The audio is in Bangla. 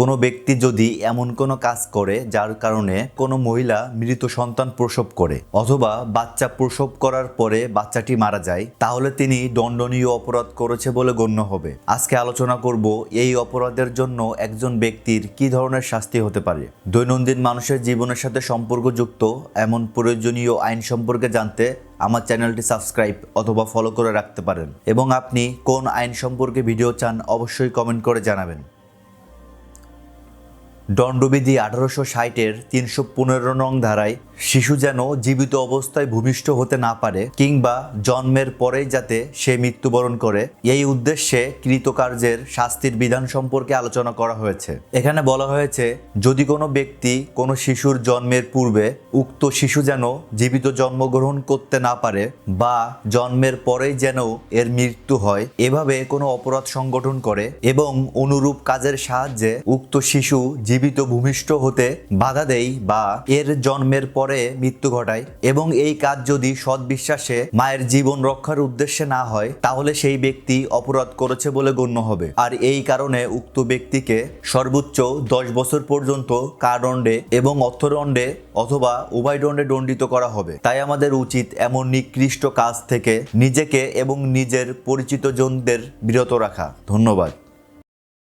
কোনো ব্যক্তি যদি এমন কোনো কাজ করে যার কারণে কোনো মহিলা মৃত সন্তান প্রসব করে অথবা বাচ্চা প্রসব করার পরে বাচ্চাটি মারা যায়, তাহলে তিনি দণ্ডনীয় অপরাধ করেছে বলে গণ্য হবে। আজকে আলোচনা করব এই অপরাধের জন্য একজন ব্যক্তির কি ধরনের শাস্তি হতে পারে। দৈনন্দিন মানুষের জীবনের সাথে সম্পর্কযুক্ত এমন প্রয়োজনীয় আইন সম্পর্কে জানতে আমার চ্যানেলটি সাবস্ক্রাইব অথবা ফলো করে রাখতে পারেন। এবং আপনি কোন আইন সম্পর্কে ভিডিও চান অবশ্যই কমেন্ট করে জানাবেন। দণ্ডবিধি আঠারোশো ষাটের তিনশো পনেরো নং ধারায় শিশু যেন জীবিত অবস্থায় ভূমিষ্ঠ হতে না পারে কিংবা জন্মের পরেই যাতে সে মৃত্যুবরণ করে, এই উদ্দেশ্যে কৃতকার্যের শাস্তির বিধান সম্পর্কে আলোচনা করা হয়েছে। এখানে বলা হয়েছে, যদি কোনো ব্যক্তি কোনো শিশুর জন্মের পূর্বে উক্ত শিশু যেন জীবিত জন্মগ্রহণ করতে না পারে বা জন্মের পরেই যেন এর মৃত্যু হয়, এভাবে কোনো অপরাধ সংগঠন করে এবং অনুরূপ কাজের সাহায্যে উক্ত শিশু জীবিত ভূমিষ্ঠ হতে বাধা দেয় বা এর জন্মের পরে মৃত্যু ঘটায় এবং এই কাজ যদি সৎ বিশ্বাসে মায়ের জীবন রক্ষার উদ্দেশ্যে না হয়, তাহলে সেই ব্যক্তি অপরাধ করেছে বলে গণ্য হবে। আর এই কারণে উক্ত ব্যক্তিকে সর্বোচ্চ দশ বছর পর্যন্ত কারাদণ্ডে এবং অর্থদণ্ডে অথবা উভয় দণ্ডে দণ্ডিত করা হবে। তাই আমাদের উচিত এমন নিকৃষ্ট কাজ থেকে নিজেকে এবং নিজের পরিচিত জনদের বিরত রাখা। ধন্যবাদ।